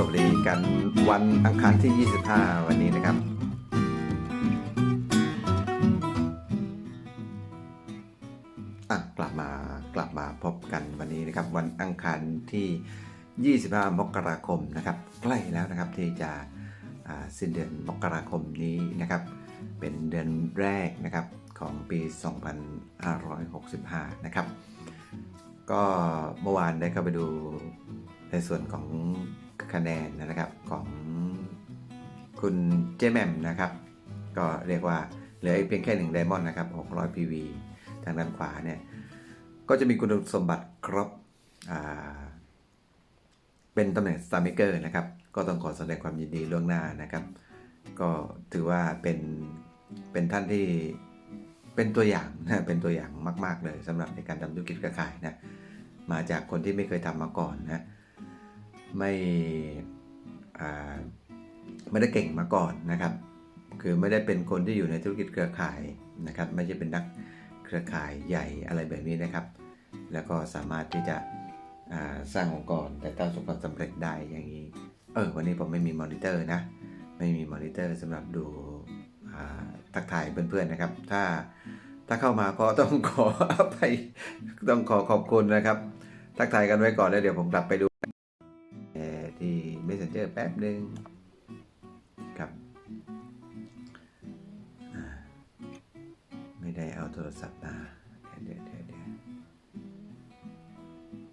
สวัสดีกันวันอังคารที่ 25 วันนี้นะครับ กลับมากลับมาพบกันวันนี้นะครับ วันอังคารที่ 25 มกราคมนะครับ ใกล้แล้วนะครับที่จะสิ้นเดือนมกราคมนี้นะครับ เป็นเดือนแรกนะครับของปี 2565 นะครับ ก็เมื่อวานได้เข้าไปดูในส่วนของ คะแนนนะครับของคุณเจแมมนะครับ ก็เรียกว่าเหลืออีกเพียงแค่หนึ่งไดมอนด์นะครับ600 PV ทางด้านขวาเนี่ย ก็จะมีคุณสมบัติครบเป็นตำแหน่ง Star Maker นะครับ ก็ต้องขอแสดงความยินดีล่วงหน้านะครับ ก็ถือว่าเป็นเป็นท่านที่เป็นตัวอย่างนะเป็นตัวอย่างมาก ๆ เลยสำหรับในการทำธุรกิจเครือข่ายนะมาจากคนที่ไม่เคยทำมาก่อนนะ ไม่ไม่ได้เก่งมาก่อนนะครับ คือไม่ได้เป็นคนที่อยู่ในธุรกิจเครือข่ายนะครับ ไม่ใช่เป็นนักเครือข่ายใหญ่อะไรแบบนี้นะครับ แล้วก็สามารถที่จะสร้างองค์กรแต่ประสบความสำเร็จได้อย่างนี้ เออวันนี้ผมไม่มีมอนิเตอร์นะ ไม่มีมอนิเตอร์สำหรับดูทักทายเพื่อนๆนะครับ ถ้าถ้าเข้ามาก็ต้องขออภัยต้องขอขอบคุณนะครับ ทักทายกันไว้ก่อนแล้วเดี๋ยวผมกลับไปดู Messenger แป๊บหนึ่งครับไม่ได้เอาโทรศัพท์มาเดี๋ยวเดี๋ยวเดี๋ยว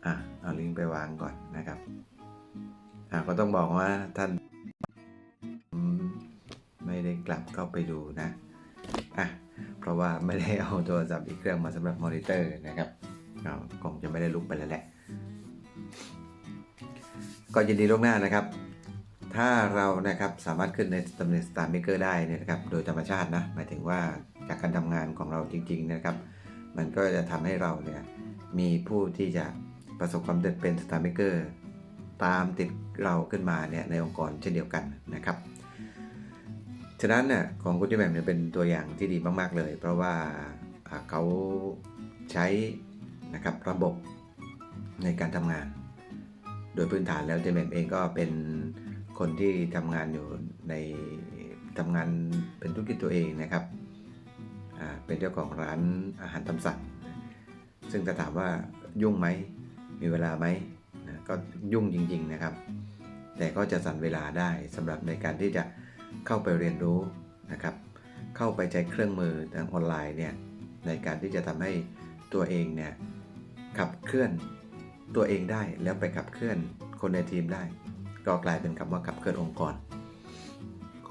อะเอาลิงก์ไปวางก่อนนะครับอ่าก็ต้องบอกว่าท่านไม่ได้กลับเข้าไปดูนะอะเพราะว่าไม่ได้เอาโทรศัพท์อีกเครื่องมาสำหรับมอนิเตอร์นะครับก็คงจะไม่ได้ลุกไปแล้วแหละก็ยินดีล่วงหน้านะครับ ถ้าเรานะครับสามารถขึ้นในตำแหน่ง Star Maker ได้เนี่ยนะครับ โดยธรรมชาตินะ หมายถึงว่าจากการทำงานของเราจริง ๆนะครับ มันก็จะทำให้เราเนี่ยมีผู้ที่จะประสบความสำเร็จเป็น Star Maker ตามติดเราขึ้นมาเนี่ยในองค์กรเช่นเดียวกันนะครับฉะนั้นเนี่ยของคุณจิแหมเนี่ยเป็นตัวอย่างที่ดีมาก ๆ เลย เพราะว่าเขาใช้นะครับระบบในการทำงาน โดยพื้นฐานแล้วเจแหมมเองก็เป็น คนที่ทำงานอยู่ในทำงานเป็นธุรกิจตัวเองนะครับเป็นเจ้าของร้านอาหารตามสั่งซึ่งจะถามว่ายุ่งไหมมีเวลาไหมนะก็ยุ่งจริง ๆนะครับ แต่ก็จะสั่นเวลาได้สำหรับในการที่จะเข้าไปเรียนรู้นะครับ เข้าไปใช้เครื่องมือทางออนไลน์เนี่ยในการที่จะทำให้ตัวเองเนี่ยขับเคลื่อนตัวเองได้แล้วไปขับเคลื่อนคนในทีมได้ ก็กลายเป็นคำว่าขับเคลื่อนองค์กร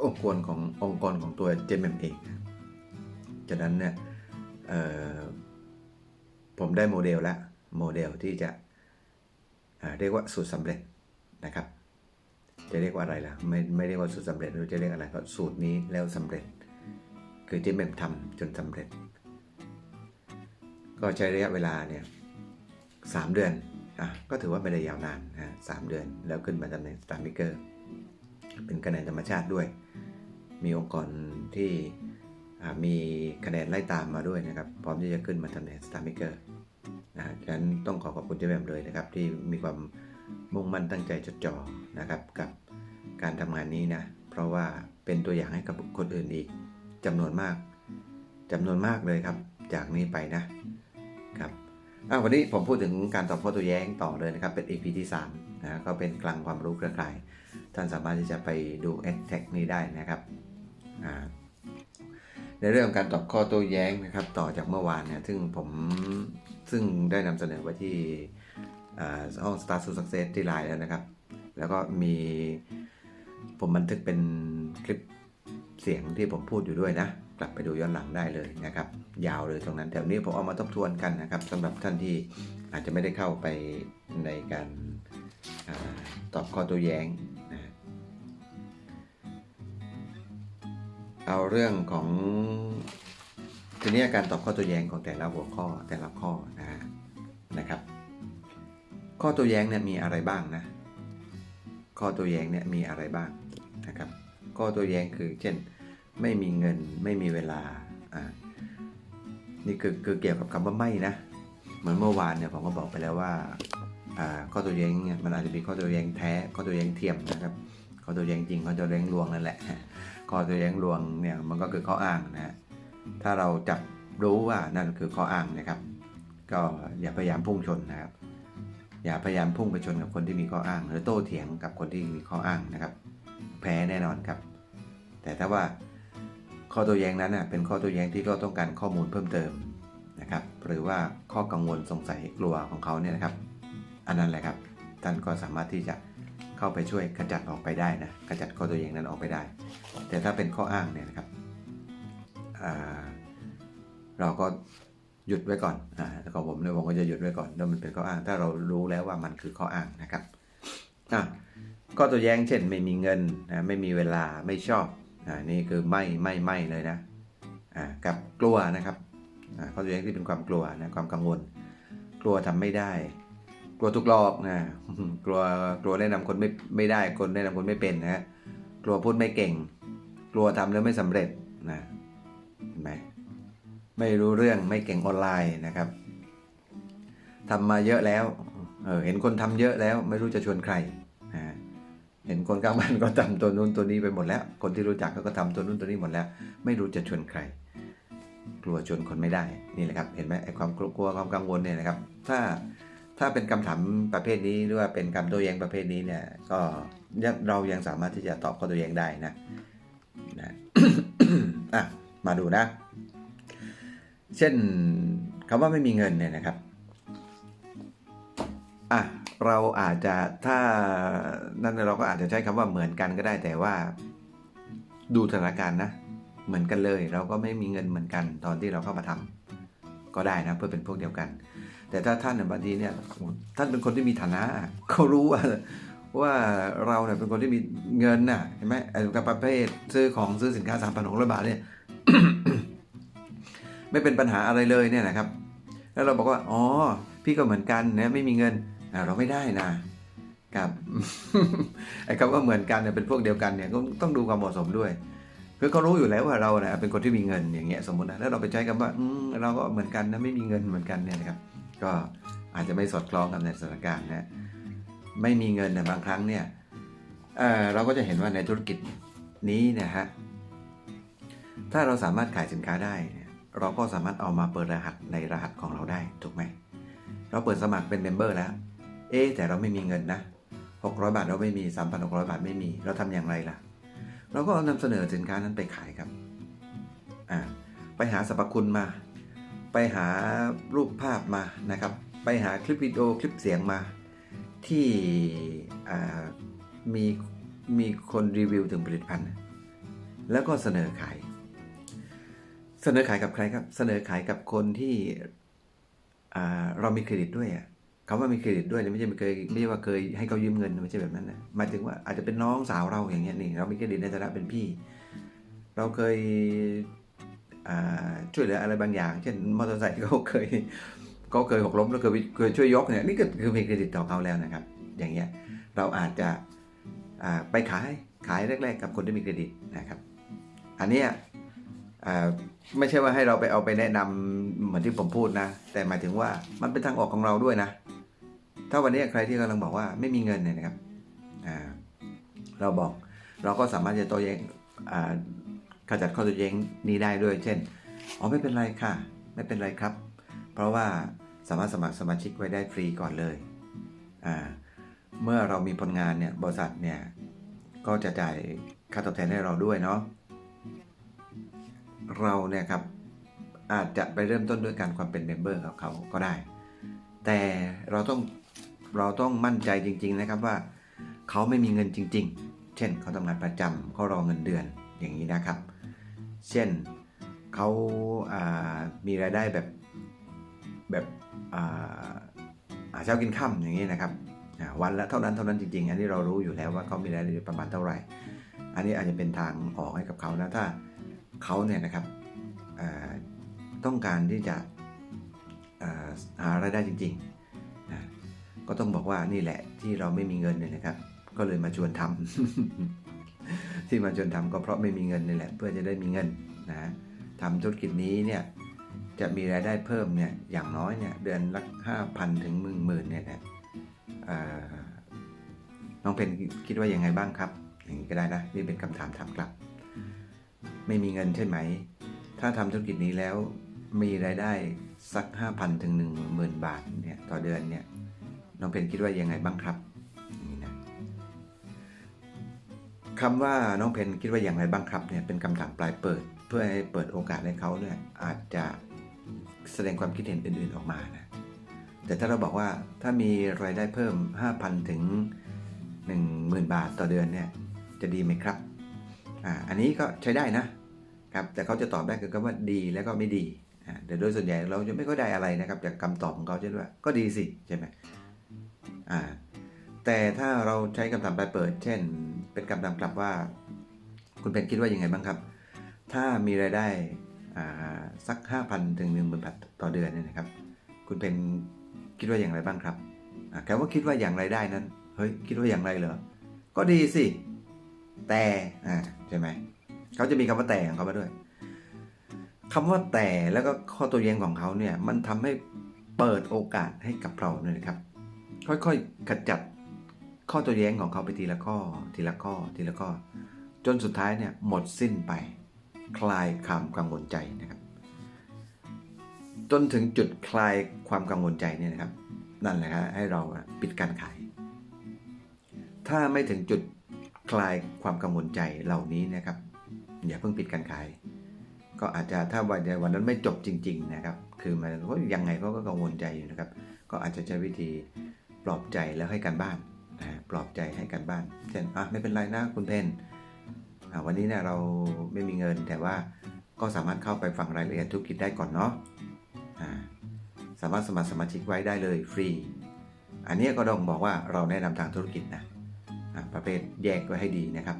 องค์กรขององค์กรของตัวเจมเองนะฉะนั้นเนี่ยผมได้โมเดลแล้วโมเดลที่จะเรียกว่าสูตรสำเร็จนะครับ จะเรียกว่าอะไรล่ะไม่ไม่เรียกว่าสูตรสำเร็จหรือจะเรียกอะไรก็สูตรนี้แล้วสำเร็จ คือเจมเมมทำจนสำเร็จ ก็ใช้ระยะเวลาเนี่ยสามเดือน อะก็ถือว่าไม่ได้ยาวนานนะสามเดือน แล้วขึ้นมาตำแหน่งสตาร์มิเกอร์เป็นคะแนนธรรมชาติด้วย มีองค์กรที่มีคะแนนไล่ตามมาด้วยนะครับ พร้อมที่จะขึ้นมาตำแหน่งสตาร์มิเกอร์นะฉะนั้นต้องขอขอบคุณเจ๊แหม่มเลยนะครับ ที่มีความมุ่งมั่นตั้งใจจดจ่อนะครับ กับการทำงานนี้นะ เพราะว่าเป็นตัวอย่างให้กับคนอื่นอีกจำนวนมากจำนวนมากเลยครับ จากนี้ไปนะครับ วันนี้ผมพูดถึงการตอบข้อตัวแย้งต่อเลยนะครับ เป็น EP ที่3นะก็เป็นกลางความรู้เครือข่าย ท่านสามารถที่จะไปดูแอดแท็กนี้ได้นะครับ ในเรื่องของการตอบข้อโต้แย้งนะครับ ต่อจากเมื่อวานเนี่ยซึ่งผมซึ่งได้นำเสนอไว้ที่ห้อง Star to Success ที่ไลน์แล้วนะครับ แล้วก็มีผมบันทึกเป็นคลิปเสียงที่ผมพูดอยู่ด้วยนะ กลับไปดูย้อนหลังได้เลยนะครับ ยาวเลยตรงนั้นแต่วันนี้ผมเอามาทบทวนกันนะครับสำหรับท่านที่อาจจะไม่ได้เข้าไปในการอาตอบข้อโต้แย้งนะเอาเรื่องของทีนี้การตอบข้อโตัวแย้งของแต่ละหัวข้อแต่ละข้อนะนะครับ ข้อโตัวแย้งเนี่ยมีอะไรบ้างนะข้อโตัวแย้งเนี่ยมีอะไรบ้างนะครับ ข้อโตัวแย้งคือเช่น ไม่มีเงินไม่มีเวลาอ่านี่คือคือเกี่ยวกับคำว่าไม่นะ เหมือนเมื่อวานเนี่ยผมก็บอกไปแล้วว่าข้อตัวแย้งเนี่ยมันอาจจะมีข้อตัวแย้งแท้ข้อตัวแย้งเทียมนะครับข้อตัวแย้งจริงข้อตัวแย้งลวงนั่นแหละข้อตัวแย้งลวงเนี่ยมันก็คือข้ออ้างนะฮะถ้าเราจับรู้ว่านั่นคือข้ออ้างนะครับ ก็อย่าพยายามพุ่งชนนะครับ อย่าพยายามพุ่งไปชนกับคนที่มีข้ออ้าง หรือโต้เถียงกับคนที่มีข้ออ้างนะครับ แพ้แน่นอนครับ แต่ถ้าว่า ข้อโตัวแย้งนั้นเป็นข้อโตัวแย้งที่ก็ต้องการข้อมูลเพิ่มเติมนะครับ หรือว่าข้อกังวลสงสัยกลัวของเขาเนี่ยนะครับ อันนั้นแหละครับ ท่านก็สามารถที่จะเข้าไปช่วยขจัดออกไปได้นะขจัดข้อโตัวแย้งนั้นออกไปได้ แต่ถ้าเป็นข้ออ้างเนี่ยนะครับเราก็หยุดไว้ก่อนอ่าแล้วก็ผมเนี่ยผมก็จะหยุดไว้ก่อนถ้ามันเป็นข้ออ้าง ถ้าเรารู้แล้วว่ามันคือข้ออ้างนะครับอะข้อตัวแย้งเช่นไม่มีเงินนะไม่มีเวลาไม่ชอบ อ่านี่คือไม่ไม่ไม่เลยนะอ่ากับกลัวนะครับอ่าข้อตัวแย้งที่เป็นความกลัวนะความกังวล กลัวทำไม่ได้ กลัวถูกหลอกนะกลัวกลัวแนะนำคนไม่ไม่ได้คนแนะนำคนไม่เป็นนะฮะกลัวพูดไม่เก่ง กลัวทำแล้วไม่สำเร็จนะเห็นไหมไม่รู้เรื่องไม่เก่งออนไลน์นะครับทำมาเยอะแล้วเออเห็นคนทำเยอะแล้วไม่รู้จะชวนใคร เห็นคนข้างบ้านก็ทำตัวนู้นตัวนี้ไปหมดแล้ว คนที่รู้จักเขาก็ทำตัวนู้นตัวนี้หมดแล้ว ไม่รู้จะชวนใคร กลัวชวนคนไม่ได้นี่แหละครับ เห็นไหมไอ้ความกลัวความกังวลเนี่ยนะครับ ถ้าถ้าเป็นคำถามประเภทนี้หรือว่าเป็นคำโต้แย้งประเภทนี้เนี่ยก็เรายังสามารถที่จะตอบข้อโต้แย้งได้นะนะอะมาดูนะ เช่นคำว่าไม่มีเงินเนี่ยนะครับอะ เราอาจจะถ้านั่นเราก็อาจจะใช้คำว่าเหมือนกันก็ได้แต่ว่า ดูสถานการณ์นะ เหมือนกันเลย เราก็ไม่มีเงินเหมือนกันตอนที่เราเข้ามาทำก็ได้นะเพื่อเป็นพวกเดียวกัน แต่ถ้าท่านบางทีเนี่ยท่านเป็นคนที่มีฐานะเขารู้ว่าว่าเราเนี่ยเป็นคนที่มีเงินน่ะเห็นไหมไอ้กับประเภทซื้อของซื้อสินค้าสามพันหกร้อยบาทเนี่ยไม่เป็นปัญหาอะไรเลยเนี่ยนะครับ แล้วเราบอกว่า อ๋อ พี่ก็เหมือนกันนะไม่มีเงิน อะเราไม่ได้นะกับไอ้คำว่าเหมือนกันเนี่ยเป็นพวกเดียวกันเนี่ยก็ต้องดูความเหมาะสมด้วยคือเขารู้อยู่แล้วว่าเราเนี่ยเป็นคนที่มีเงินอย่างเงี้ยสมมตินะแล้วเราไปใช้คำว่าเราก็เหมือนกันนะไม่มีเงินเหมือนกันเนี่ยนะครับ ก็อาจจะไม่สอดคล้องกับในสถานการณ์นะไม่มีเงินเนี่ยบางครั้งเนี่ยเเราก็จะเห็นว่าในธุรกิจนี้นะฮะถ้าเราสามารถขายสินค้าได้เนี่ยเราก็สามารถเอามาเปิดรหัสในรหัสของเราได้ถูกไหมเราเปิดสมัครเป็นเมมเบอร์แล้ว เอ๊แต่เราไม่มีเงินนะ 600 บาทเราไม่มี 3,600 บาทไม่มี เราทำอย่างไรล่ะ เราก็เอานำเสนอสินค้านั้นไปขายครับอ่าไปหาสรรพคุณมา ไปหารูปภาพมานะครับ ไปหาคลิปวิดีโอคลิปเสียงมา ที่มีมีคนรีวิวถึงผลิตภัณฑ์ แล้วก็เสนอขาย เสนอขายกับใครครับ เสนอขายกับคนที่เรามีเครดิตด้วยอะ คำว่ามีเครดิตด้วยเนี่ยไม่ใช่ไม่เคยไม่ใช่ว่าเคยให้เขายืมเงินไม่ใช่แบบนั้นนะหมายถึงว่าอาจจะเป็นน้องสาวเราอย่างเงี้ยนี่เรามีเครดิตในฐานะเป็นพี่ เราเคยช่วยเหลืออะไรบางอย่าง เช่นมอเตอร์ไซค์เขาเคยเขาเคยหกล้มแล้วเคยเคยช่วยยกเนี่ยนี่ก็คือมีเครดิตต่อเขาแล้วนะครับ อย่างเงี้ยเราอาจจะไปขายขายแรก ๆ กับคนที่มีเครดิตนะครับ อันเนี้ยไม่ใช่ว่าให้เราไปเอาไปแนะนำเหมือนที่ผมพูดนะ แต่หมายถึงว่ามันเป็นทางออกของเราด้วยนะ ถ้าวันนี้ใครที่กำลังบอกว่าไม่มีเงินเนี่ยนะครับเราบอกเราก็สามารถจะโตัวเองขจัดข้อตัวเองนี้ได้ด้วย เช่นอ๋อไม่เป็นไรค่ะ ไม่เป็นไรครับ เพราะว่าสามารถสมัครสมาชิกไว้ได้ฟรีก่อนเลยเมื่อเรามีผลงานเนี่ยบริษัทเนี่ยก็จะจ่ายค่าตอบแทนให้เราด้วยเนาะเราเนี่ยครับอาจจะไปเริ่มต้นด้วยการความเป็นเมมเบอร์กับเขาก็ได้ แต่เราต้อง เราต้องมั่นใจจริง ๆ นะครับว่าเขาไม่มีเงินจริง ๆ เช่นเขาทำงานประจำเขารอเงินเดือนอย่างนี้นะครับ เช่นเขาามีรายได้แบบแบบอาเช้ากินค่ำอย่างนี้นะครับวันละเท่านั้นเท่านั้นจริง ๆ อันนี้เรารู้อยู่แล้วว่าเขามีรายได้ประมาณเท่าไหร่ อันนี้อาจจะเป็นทางออกให้กับเขานะถ้าเขาเนี่ยนะครับต้องการที่จะาหารายได้จริง ๆ ก็ต้องบอกว่านี่แหละที่เราไม่มีเงินเนี่ยนะครับ ก็เลยมาชวนทำที่มาชวนทำก็เพราะไม่มีเงินนี่แหละ เพื่อจะได้มีเงินนะทำธุรกิจนี้เนี่ยจะมีรายได้เพิ่มเนี่ยอย่างน้อยเนี่ยเดือนละห้าพันถึงหมื่นหมื่นเนี่ยนะน้องเพนคิดว่ายังไงบ้างครับ อย่างนี้ก็ได้นะนี่เป็นคำถามถามกลับ ไม่มีเงินใช่ไหม ถ้าทำธุรกิจนี้แล้วมีรายได้สัก 5,000ถึง10,000 บาทเนี่ยต่อเดือนเนี่ย น้องเพนคิดว่ายังไงบ้างครับนี้นะคำว่าน้องเพนคิดว่าอย่างไรบ้างครับเนี่ยเป็นคำถามปลายเปิด เพื่อให้เปิดโอกาสให้เขาเนี่ยอาจจะแสดงความคิดเห็นอื่นๆออกมานะแต่ถ้าเราบอกว่าถ้ามีรายได้เพิ่ม 5,000 ถึง 10,000 บาทต่อเดือนเนี่ยจะดีไหมครับอ่าอันนี้ก็ใช้ได้นะครับแต่เขาจะตอบได้คือคำว่าดีแล้วก็ไม่ดีอ่าแต่โดยส่วนใหญ่เราจะไม่ค่อยได้อะไรนะครับจากคำตอบของเขาเช่นว่าก็ดีสิใช่ไหม อ่าแต่ถ้าเราใช้คำถามปลายเปิด เช่น เป็นคำถามกลับว่า คุณเป็นคิดว่ายังไงบ้างครับ ถ้ามีรายได้อ่าสัก 5,000 ถึง 10,000บาทต่อเดือนเนี่ยนะครับ คุณเป็นคิดว่าอย่างไรบ้างครับอ่าคำว่าคิดว่าอย่างไรได้นั้น เฮ้ย คิดว่าอย่างไรเหรอ ก็ดีสิ แต่ใช่ไหม เขาจะมีคำว่าแต่ของเขามาด้วยคำว่าแต่แล้วก็ข้อตัวแย้งของเขาเนี่ย มันทำให้เปิดโอกาสให้กับเราเนี่ยนะครับ ค่อยๆขจัดข้อตัวแย้งของเขาไปทีละข้อ ทีละข้อ ทีละข้อ จนสุดท้ายเนี่ยหมดสิ้นไป คลายความกังวลใจนะครับ จนถึงจุดคลายความกังวลใจเนี่ยนะครับ นั่นแหละครับให้เราปิดการขาย ถ้าไม่ถึงจุดคลายความกังวลใจเหล่านี้นะครับ อย่าเพิ่งปิดการขาย ก็อาจจะถ้าวันวันนั้นไม่จบจริง ๆ นะครับ คือมันก็ยังไงเขาก็กังวลใจอยู่นะครับ ก็อาจจะใช้วิธี ปลอบใจแล้วให้การบ้านนะปลอบใจให้การบ้าน เช่นอะไม่เป็นไรนะคุณเพนวันนี้เนี่ยเราไม่มีเงินแต่ว่าก็สามารถเข้าไปฟังรายละเอียดธุรกิจได้ก่อนเนาะสามารถสมัครสมาชิกไว้ได้เลยฟรี อันนี้ก็ต้องบอกว่าเราแนะนำทางธุรกิจนะประเภทแยกไว้ให้ดีนะครับ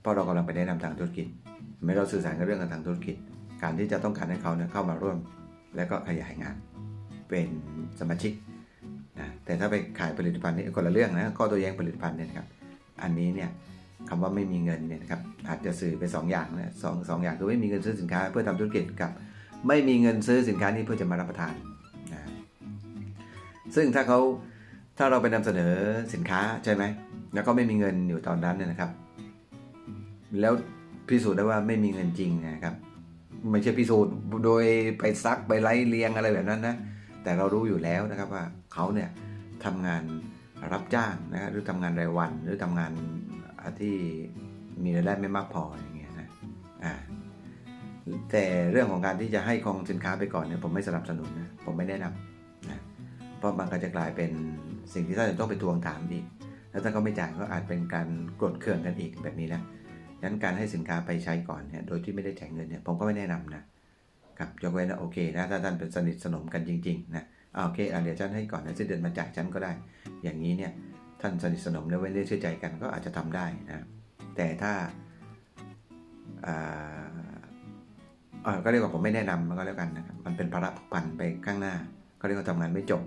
เพราะเรากำลังไปแนะนำทางธุรกิจไม่เราสื่อสารกันเรื่องกันทางธุรกิจ การที่จะต้องการให้เขาเนี่ยเข้ามาร่วม และก็ขยายงาน เป็นสมาชิก แต่ถ้าไปขายผลิตภัณฑ์นี่คนละเรื่องนะข้อตัวแย้งผลิตภัณฑ์เนี่ยนะครับอันนี้เนี่ยคำว่าไม่มีเงินเนี่ยนะครับอาจจะสื่อไปสองอย่างนะสองสองอย่างคือไม่มีเงินซื้อสินค้าเพื่อทำธุรกิจกับ ไม่มีเงินซื้อสินค้านี้เพื่อจะมารับประทานนะซึ่งถ้าเขาถ้าเราไปนำเสนอสินค้าใช่ไหมแล้วก็ไม่มีเงินอยู่ตอนนั้นเนี่ยนะครับ แล้วพิสูจน์ได้ว่าไม่มีเงินจริงนะครับไม่ใช่พิสูจน์โดยไปซักไปไล่เลียงอะไรแบบนั้นนะ แต่เรารู้อยู่แล้วนะครับว่าเขาเนี่ยทำงานรับจ้างนะหรือทำงานรายวัน หรือทำงานที่มีรายได้ไม่มากพออย่างเงี้ยนะอ่าแต่เรื่องของการที่จะให้คองสินค้าไปก่อนเนี่ยผมไม่สนับสนุนนะผมไม่แนะนำนะเพราะมันก็จะกลายเป็นสิ่งที่ท่านจะต้องไปทวงถามอีกแล้วถ้าเขาไม่จ่ายก็อาจเป็นการกดเคืองกันอีกแบบนี้นะดังนั้นการให้สินค้าไปใช้ก่อนเนี่ยโดยที่ไม่ได้จ่ายเงินเนี่ยผมก็ไม่แนะนำนะ ครับยกเว้นโอเคนะถ้าท่านเป็นสนิทสนมกันจริงๆนะอ่าโอเคอเดี๋ยวฉันให้ก่อนนะสิ้นเดือนมาจ่ายฉันก็ได้ อย่างนี้เนี่ยท่านสนิทสนมและไว้เนื้อเชื่อใจกันก็อาจจะทำได้นะแต่ถ้าก็เรียกว่าผมไม่แนะนำมันก็แล้วกันนะครับมันเป็นภาระผูกพันไปข้างหน้า ก็เรียกว่าทำงานไม่จบ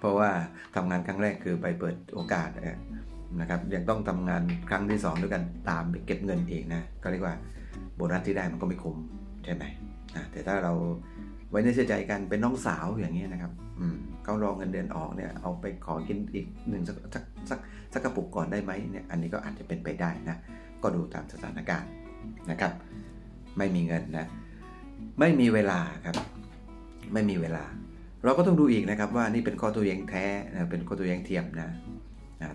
เพราะว่าทำงานครั้งแรกคือไปเปิดโอกาสนะครับยังต้องทำงานครั้งที่สองด้วยกันตามไปเก็บเงินเองนะก็เรียกว่าโบนัสที่ได้มันก็ไม่คุ้มใช่ไหม แต่ถ้าเราไว้เนื้อเชื่อใจกันเป็นน้องสาวอย่างนี้ยนะครับอืมเขารองเงินเดือนออกเนี่ยเอาไปขอกินอีกหนึ่งสักสักสักสักกระปุกก่อนได้ไหมเนี่ยอันนี้ก็อาจจะเป็นไปได้นะ ก็ดูตามสถานการณ์นะครับ ไม่มีเงินนะ ไม่มีเวลาครับ ไม่มีเวลา เราก็ต้องดูอีกนะครับว่านี่เป็นข้อตัวแย้งแท้นะเป็นข้อตัวแย้งเทียมนะ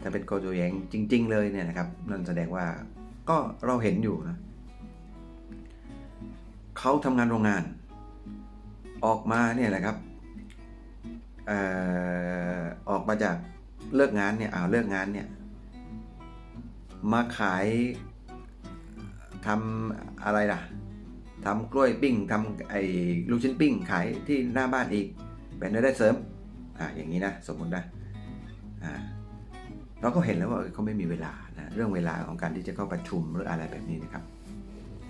ถ้าเป็นข้อตัวแย้งจริง ๆ เลยเนี่ยนะครับนั่นแสดงว่าก็เราเห็นอยู่นะ เขาทำงานโรงงาน ออกมาเนี่ยแหละครับออออกมาจากเลิกงานเนี่ยอ้าวเลิกงานเนี่ยมาขายทำอะไรล่ะทำกล้วยปิ้งทำไอ้ลูกชิ้นปิ้งขายที่หน้าบ้านอีก เป็นรายได้เสริมอ่าอย่างนี้นะสมมตินะอ่าเราก็เห็นแล้วว่าเขาไม่มีเวลานะเรื่องเวลาของการที่จะเข้าประชุมหรืออะไรแบบนี้นะครับ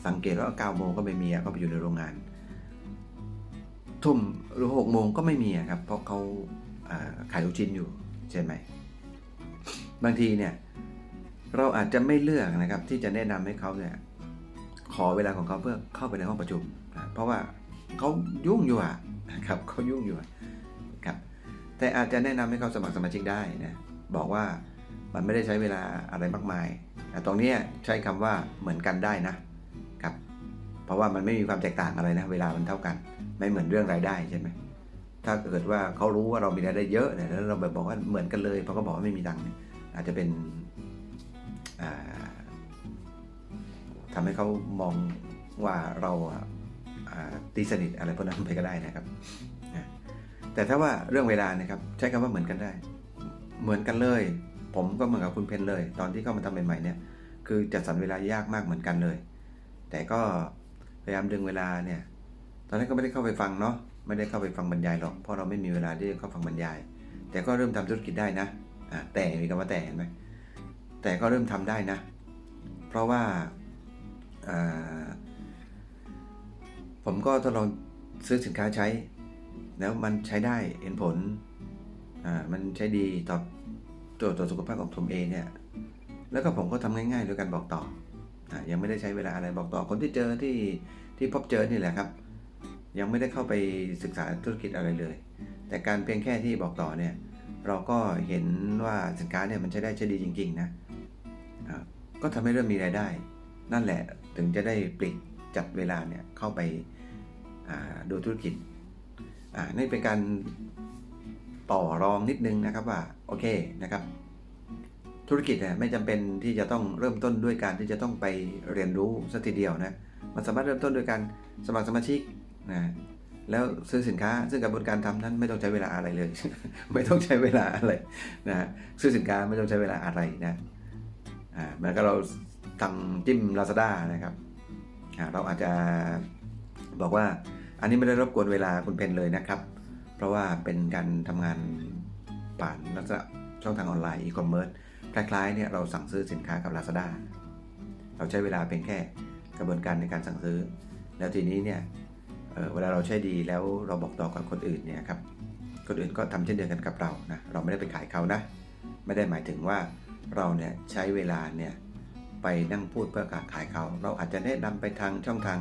สังเกตว่าเก้าโมงก็ไม่มีอะก็ไปอยู่ในโรงงาน ทุ่มหรือหกโมงก็ไม่มีครับ เพราะเขาขายลูกชิ้นอยู่ใช่ไหม บางทีเนี่ยเราอาจจะไม่เลือกนะครับ ที่จะแนะนำให้เขาเนี่ยขอเวลาของเขาเพื่อเข้าไปในห้องประชุมนะเพราะว่าเขายุ่งอยู่อะนะครับเขายุ่งอยู่ครับ แต่อาจจะแนะนำให้เขาสมัครสมาชิกได้นะบอกว่ามันไม่ได้ใช้เวลาอะไรมากมายแต่ตรงนี้ใช้คำว่าเหมือนกันได้นะ เพราะว่ามันไม่มีความแตกต่างอะไรนะ เวลามันเท่ากัน ไม่เหมือนเรื่องรายได้ใช่ไหมถ้าเกิดว่าเขารู้ว่าเรามีรายได้เยอะเนี่ยแล้วเราแบบบอกว่าเหมือนกันเลยเพราะเขาบอกว่าไม่มีตังค์อาจจะเป็นอ่าทำให้เขามองว่าเราตีสนิทอะไรพวกนั้นไปก็ได้นะครับแต่ถ้าว่าเรื่องเวลานะครับ ใช้คำว่าเหมือนกันได้ เหมือนกันเลย ผมก็เหมือนกับคุณเพนเลย ตอนที่เข้ามาทำใหม่ๆเนี่ยคือจัดสรรเวลายากมากเหมือนกันเลย แต่ก็ พยายามดึงเวลาเนี่ย ตอนนั้นก็ไม่ได้เข้าไปฟังเนาะ ไม่ได้เข้าไปฟังบรรยายหรอก เพราะเราไม่มีเวลาที่จะเข้าฟังบรรยาย แต่ก็เริ่มทำธุรกิจได้นะอ่าแต่มีคำว่าแต่เห็นไหมแต่ก็เริ่มทำได้นะ เพราะว่าอ่าผมก็ทดลองซื้อสินค้าใช้ แล้วมันใช้ได้เห็นผลอ่ามันใช้ดีต่อตัวต่อสุขภาพของผมเองเนี่ย แล้วก็ผมก็ทำง่ายๆโดยการบอกต่อ ยังไม่ได้ใช้เวลาอะไรบอกต่อคนที่เจอที่ที่พบเจอนี่แหละครับ ยังไม่ได้เข้าไปศึกษาธุรกิจอะไรเลย แต่การเพียงแค่ที่บอกต่อเนี่ยเราก็เห็นว่าสินค้าเนี่ยมันใช้ได้ใช้ดีจริงๆนะก็ทำให้เริ่มมีรายได้ นั่นแหละถึงจะได้ปลิกจัดเวลาเนี่ยเข้าไปาดูธุรกิจนี่เป็นการต่อรองนิดนึงนะครับว่าโอเคนะครับ ธุรกิจเนี่ยไม่จำเป็นที่จะต้องเริ่มต้นด้วยการที่จะต้องไปเรียนรู้สักทีเดียวนะมันสามารถเริ่มต้นโดยการสมัครสมาชิกนะแล้วซื้อสินค้าซึ่งกระบวนการทำนั้นไม่ต้องใช้เวลาอะไรเลย ไม่ต้องใช้เวลาอะไรนะซื้อสินค้าไม่ต้องใช้เวลาอะไรนะอ่าเหมือนกับเราทำจิ้ม Lazada นะครับอ่าเราอาจจะบอกว่าอันนี้ไม่ได้รบกวนเวลาคุณเพนเลยนะครับ เพราะว่าเป็นการทำงานผ่านลักษณะช่องทางออนไลน์อีคอมเมิร์ซ คล้ายๆเนี่ยเราสั่งซื้อสินค้ากับ Lazada เราใช้เวลาเพียงแค่กระบวนการในการสั่งซื้อ แล้วทีนี้เนี่ยเเวลาเราใช้ดีแล้วเราบอกต่อกับคนอื่นเนี่ยครับคนอื่นก็ทำเช่นเดียวกันกับเรานะเราไม่ได้ไปขายเขานะ ไม่ได้หมายถึงว่าเราเนี่ยใช้เวลาเนี่ยไปนั่งพูดเพื่อขายเขา เราอาจจะแนะนำไปทางช่องทาง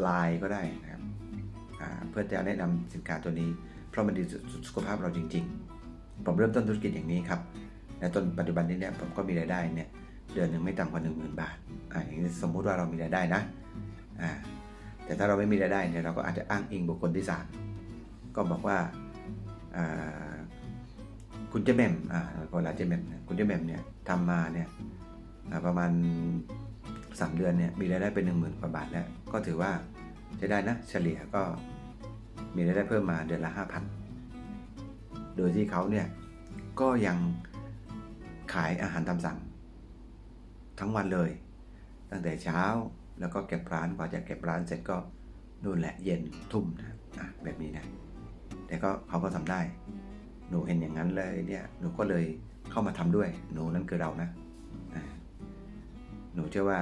ไลน์ก็ได้นะครับเพื่อจะแนะนำสินค้าตัวนี้ เพราะมันดีสุขภาพเราจริง ๆ ผมเริ่มต้นธุรกิจอย่างนี้ครับ และจนปัจจุบันนี้เนี่ยผมก็มีรายได้เนี่ยเดือนหนึ่งไม่ต่ำกว่า 1 0,000 บาทอ่าอย่างนี้สมมุติว่าเรามีรายได้นะอ่าแต่ถ้าเราไม่มีรายได้เนี่ยเราก็อาจจะอ้างอิงบุคคลที่สามก็บอกว่าอ่าคุณเจแมมอ่าเวลาเจแมมคุณเจแมมเนี่ยทำมาเนี่ยประมาณ 3 เดือนเนี่ยมีรายได้เป็น 1 0,000กว่าบาทแล้ว ก็ถือว่าใช้ได้นะเฉลี่ยก็มีรายได้เพิ่มมาเดือนละ 5,000 โดยที่เขาเนี่ยก็ยัง ขายอาหารตามสั่ง ทั้งวันเลย ตั้งแต่เช้าแล้วก็เก็บร้านกว่าจะเก็บร้านเสร็จก็นู่นแหละเย็นทุ่มนะอะแบบนี้นะแต่ก็เขาก็ทำได้ หนูเห็นอย่างนั้นเลยเนี่ยหนูก็เลยเข้ามาทำด้วย หนูนั่นคือเรานะอ่าหนูเชื่อว่า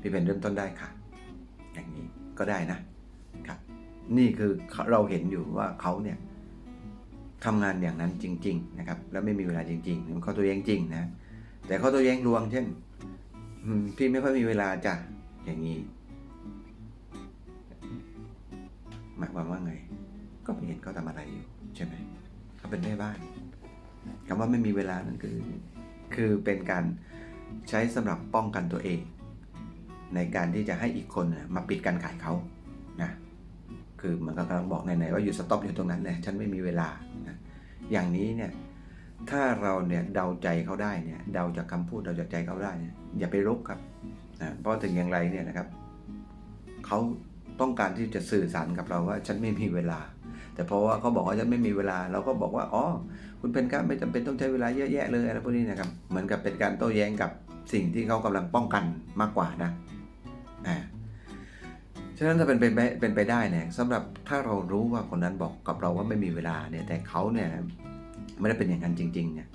พี่เป็นเริ่มต้นได้ค่ะ อย่างนี้ก็ได้นะครับนี่คือเราเห็นอยู่ว่าเขาเนี่ย ทำงานอย่างนั้นจริง ๆ นะครับ แล้วไม่มีเวลาจริงๆมันข้อตัวแย้งจริงนะแต่ข้อตัวแย้งลวง เช่นพี่ไม่ค่อยมีเวลาจ้ะอย่างนี้หมายความว่าไง ก็ไม่เห็นเขาทำอะไรอยู่ ใช่ไหมเขาเป็นแม่บ้านคำว่าไม่มีเวลานั่นคือ คือเป็นการใช้สำหรับป้องกันตัวเอง ในการที่จะให้อีกคนมาปิดการขายเขานะคือเหมันก็กำลังบอกไหนๆว่าอยู่สต็อปอยู่ตรงนั้นเลยฉันไม่มีเวลา อย่างนี้เนี่ยถ้าเราเนี่ยเดาใจเขาได้เนี่ยเดาจากคำพูดเดาจากใจเขาได้เนี่ยอย่าไปรบครับนะเพราะถึงอย่างไรเนี่ยนะครับเขาต้องการที่จะสื่อสารกับเราว่าฉันไม่มีเวลา แต่เพราะว่าเขาบอกว่าฉันไม่มีเวลา เราก็บอกว่าอ๋อคุณเป็นครับไม่จำเป็นต้องใช้เวลาเยอะแยะเลยอะไรพวกนี้นะครับเหมือนกับเป็นการโต้แย้งกับสิ่งที่เขากำลังป้องกันมากกว่านะ ฉะนั้นถ้าเป็นไปได้เป็นไปได้เนี่ยสำหรับถ้าเรารู้ว่าคนนั้นบอกกับเราว่าไม่มีเวลาเนี่ยแต่เขาเนี่ยไม่ได้เป็นอย่างนั้นจริงๆเนี่ย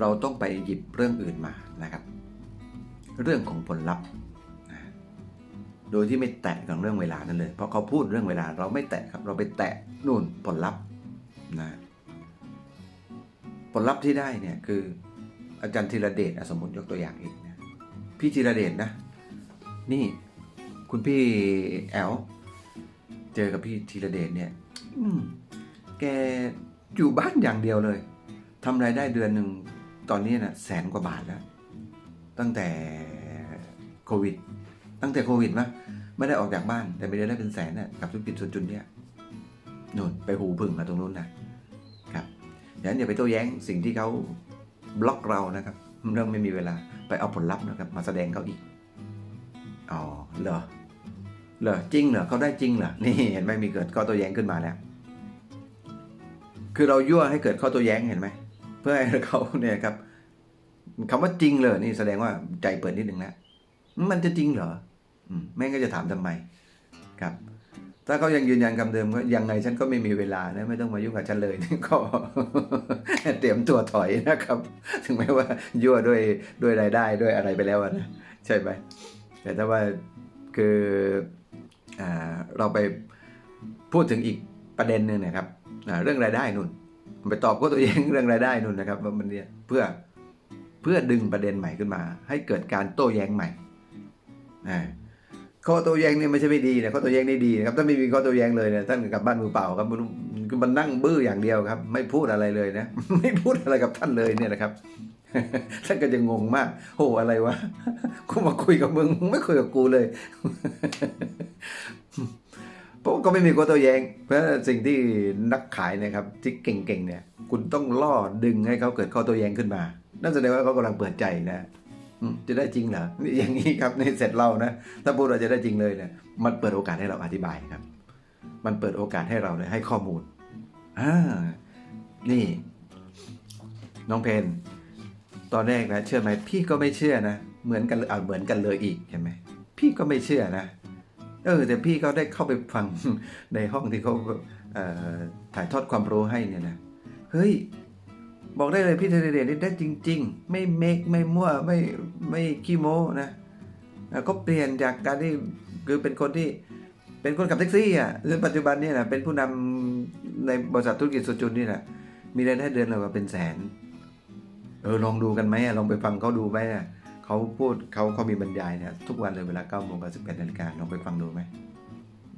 เราต้องไปหยิบเรื่องอื่นมานะครับ เรื่องของผลลัพธ์นะโดยที่ไม่แตะกับเรื่องเวลานั่นเลย เพราะเขาพูดเรื่องเวลาเราไม่แตะครับเราไปแตะนู่นผลลัพธ์นะผลลัพธ์ที่ได้เนี่ยคืออาจารย์ธีรเดชสมมติยกตัวอย่างอีกนะพี่ธีรเดชนะนี่ คุณพี่แอลเจอกับพี่ธีรเดชเนี่ย อืม แกอยู่บ้านอย่างเดียวเลยทำรายได้เดือนหนึ่งตอนนี้นะแสนกว่าบาทแล้ว ตั้งแต่โควิด ตั้งแต่โควิดนะไม่ได้ออกจากบ้าน แต่ไม่ได้ได้เป็นแสนน่ะกับธุรกิจส่วนจุนเนี่ยนู่นไปหูพึ่งมาตรงนู้นนะครับอย่างนั้นอย่าไปโต้แย้งสิ่งที่เขาบล็อกเรานะครับ เรื่องไม่มีเวลาไปเอาผลลัพธ์นะครับ มาแสดงเขาอีก อ๋อเหรอเหรอจริงเหรอเขาได้จริงเหรอนี่เห็นไหมมีเกิดข้อโต้แย้งขึ้นมาแล้ว คือเรายั่วให้เกิดข้อโต้แย้งเห็นไหมเพื่อให้เขาเนี่ยครับคำว่าจริงเลยนี่แสดงว่าใจเปิดนิดนึงแล้วมันจะจริงเหรอแม่งก็จะถามทำไมครับ ถ้าเขายังยืนยันคำเดิมก็ยังไงฉันก็ไม่มีเวลานะไม่ต้องมายุ่งกับฉันเลยก็เตรียมตัวถอยนะครับ ถึงแม้ว่ายั่วด้วยด้วยรายได้ด้วยอะไรไปแล้วนะใช่ไหม แต่ถ้าว่าคืออเราไปพูดถึงอีกประเด็นหนึ่งนะครับเรื่องรายได้นุ่นไปตอบก็ตัวเองเรื่องรายได้นุ่นนะครับว่ามันเนี่ยเพื่อเพื่อดึงประเด็นใหม่ขึ้นมา ให้เกิดการโต้แย้งใหม่ข้อโต้แย้งเนี่ยไม่ใช่ไม่ดีนะข้อโต้แย้งนี่ดีนะครับถ้าไม่มีข้อโต้แย้งเลยเนี่ยท่านกลับบ้านมือเปล่าครับมันนั่งบื้ออย่างเดียวครับ ไม่พูดอะไรเลยนะ ไม่พูดอะไรกับท่านเลยเนี่ยนะครับ ท่านก็จะงงมากโหอะไรวะกูมาคุยกับมึงไม่คุยกับกูเลยเพราะก็ไม่มีข้อโต้แย้ง เพราะสิ่งที่นักขายนะครับ ที่เก่งๆเนี่ย คุณต้องล่อดึงให้เขาเกิดข้อโต้แย้งขึ้นมา นั่นแสดงว่าเขากำลังเปิดใจนะจะได้จริงเหรออย่างนี้ครับในเสร็จเรานะถ้าพูดเราจะได้จริงเลยเนี่ยมันเปิดโอกาสให้เราอธิบายครับ มันเปิดโอกาสให้เราเนี่ยให้ข้อมูลอ่านี่ น้องเพน ตอนแรกนะเชื่อไหมพี่ก็ไม่เชื่อนะ เหมือนกันเอาเหมือนกันเลยอีกเห็นไหมพี่ก็ไม่เชื่อนะเออแต่พี่ก็ได้เข้าไปฟังในห้องที่เขาเถ่ายทอดความรู้ให้เนี่ยนะเฮ้ยบอกได้เลยพี่เทเดนี่ได้จริง ๆ ไม่เมคไม่มั่วไม่ไม่ขี้โม้นะก็เปลี่ยนจากการที่คือเป็นคนที่เป็นคนขับแท็กซี่อะซึ่งปัจจุบันเนี่ยนะเป็นผู้นำในบริษัทธุรกิจสุจุนนี่แหละมีรายได้เดือนละว่าเป็นแสน เออลองดูกันไหมลองไปฟังเขาดูไหมเขาพูดเขาเขามีบรรยายเนี่ยทุกวันเลยเวลาเก้าโมงกับสิบแปดนาฬิกาลองไปฟังดูไหม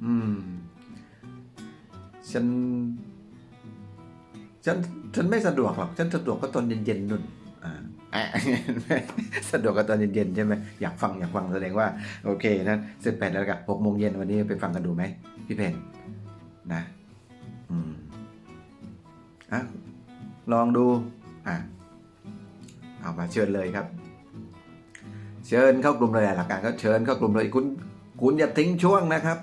อืม ฉัน ฉันฉันไม่สะดวกหรอกฉันสะดวกก็ตอนเย็นๆนุ่นอ่าสะดวกก็ตอนเย็นๆใช่ไหมอยากฟังอยากฟังแสดงว่า โอเคนั้นสิบแปดนาฬิกาหกโมงเย็นวันนี้ไปฟังกันดูไหมพี่เพนนะ อืมอะลองดู อะ เอามาเชิญเลยครับ เชิญเข้ากลุ่มเลยหลักการก็เชิญเข้ากลุ่มเลยคุณคุณอย่าทิ้งช่วงนะครับ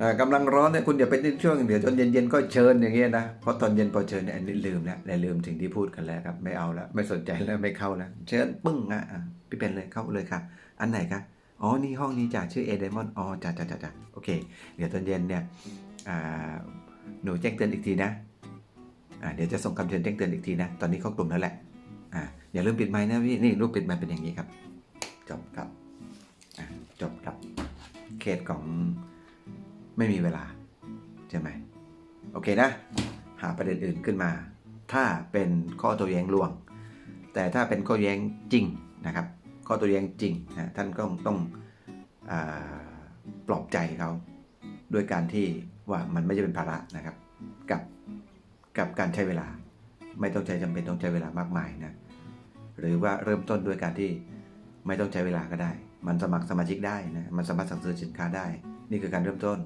อ่ากำลังร้อนเนี่ยคุณอย่าไปทิ้งช่วงเดี๋ยวจนเย็นๆก็เชิญอย่างเงี้ยนะเพราะตอนเย็นพอเชิญเนี่ยอันนี้ลืมแล้วได้ลืมสิ่งที่พูดกันแล้วครับ ไม่เอาแล้วไม่สนใจแล้วไม่เข้าแล้วเชิญปึ้งอะพี่เป็นเลยเข้าเลยค่ะ อันไหนคะอ๋อนี่ห้องนี้จ้ะชื่อเอเดมอนอ๋อจ้ะจ้ะจ้ะจ้ะโอเค เดี๋ยวตอนเย็นเนี่ยหนูแจ้งเตือนอีกทีนะเดี๋ยวจะส่งคำเชิญแจ้งเตือนอีกทีนะ ตอนนี้เข้ากลุ่มแล้วแหละ อย่าลืมปิดไมค์นะพี่นี่รูปปิดไมค์เป็นอย่างนี้ครับ จบครับจบครับเคสของไม่มีเวลา ใช่ไหมโอเคนะ หาประเด็นอื่นขึ้นมา ถ้าเป็นข้อโตัวแย้งลวง แต่ถ้าเป็นข้อแย้งจริงนะครับ ข้อโตัวแย้งจริงนะท่านก็ต้องอปลอบใจเขาด้วยการที่ว่ามันไม่ใช่เป็นภาระนะครับ กับกับการใช้เวลา ไม่ต้องใช้จำเป็นต้องใช้เวลามากมายนะ หรือว่าเริ่มต้นด้วยการที่ไม่ต้องใช้เวลาก็ได้ มันสมัครสมาชิกได้นะมันสามารถสั่งซื้อสินค้าได้ นี่คือการเริ่มต้น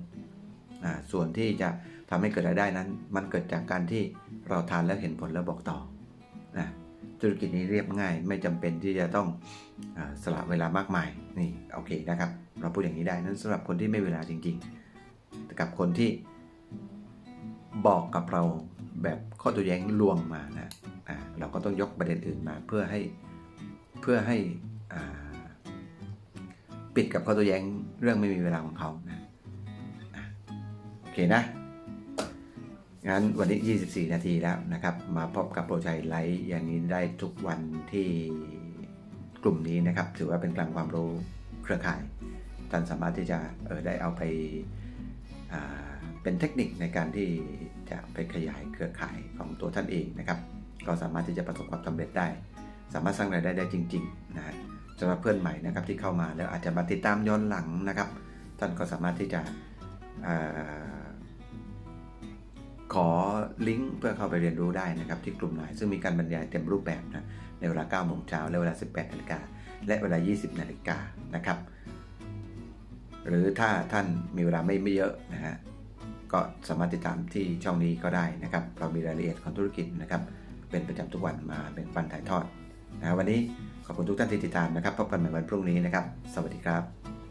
ส่วนที่จะทำให้เกิดรายได้นั้น มันเกิดจากการที่เราทานแล้วเห็นผลแล้วบอกต่อนะธุรกิจนี้เรียบง่าย ไม่จำเป็นที่จะต้องอสละเวลามากมายนี่โอเคนะครับ เราพูดอย่างนี้ได้นั้นสำหรับคนที่ไม่เวลาจริงๆแต่กับคนที่บอกกับเราแบบข้อตัวแย้งลวงมานะ เราก็ต้องยกประเด็นอื่นมาเพื่อให้เพื่อให้ปิดกับข้อตัวแย้งเรื่องไม่มีเวลาของเขานะโอเคนะงั้นวันนี้ 24 นาทีแล้วนะครับ มาพบกับโปรชัยไลฟ์อย่างนี้ได้ทุกวันที่กลุ่มนี้นะครับ ถือว่าเป็นกลางความรู้เครือข่ายท่านสามารถที่จะเออได้เอาไปเป็นเทคนิคในการที่จะไปขยายเครือข่ายของตัวท่านเองนะครับ ก็สามารถที่จะประสบความสำเร็จได้ สามารถสร้างรายได้ได้จริงๆนะฮะสำหรับเพื่อนใหม่นะครับที่เข้ามาแล้วอาจจะมาติดตามย้อนหลังนะครับ ท่านก็สามารถที่จะอขอลิงก์เพื่อเข้าไปเรียนรู้ได้นะครับที่กลุ่มไลน์ซึ่งมีการบรรยายเต็มรูปแบบนะในเวลา9โมงเช้าและเวลา 18นาฬิกาและเวลา 20นาฬิกานะครับ หรือถ้าท่านมีเวลาไม่ไม่เยอะนะฮะก็สามารถติดตามที่ช่องนี้ก็ได้นะครับ เรามีรายละเอียดของธุรกิจนะครับ เป็นประจำทุกวันมาเป็นปันถ่ายทอดนะวันนี้ขอบคุณทุกท่านที่ติดตามนะครับ พบกันใหม่วันพรุ่งนี้นะครับ สวัสดีครับ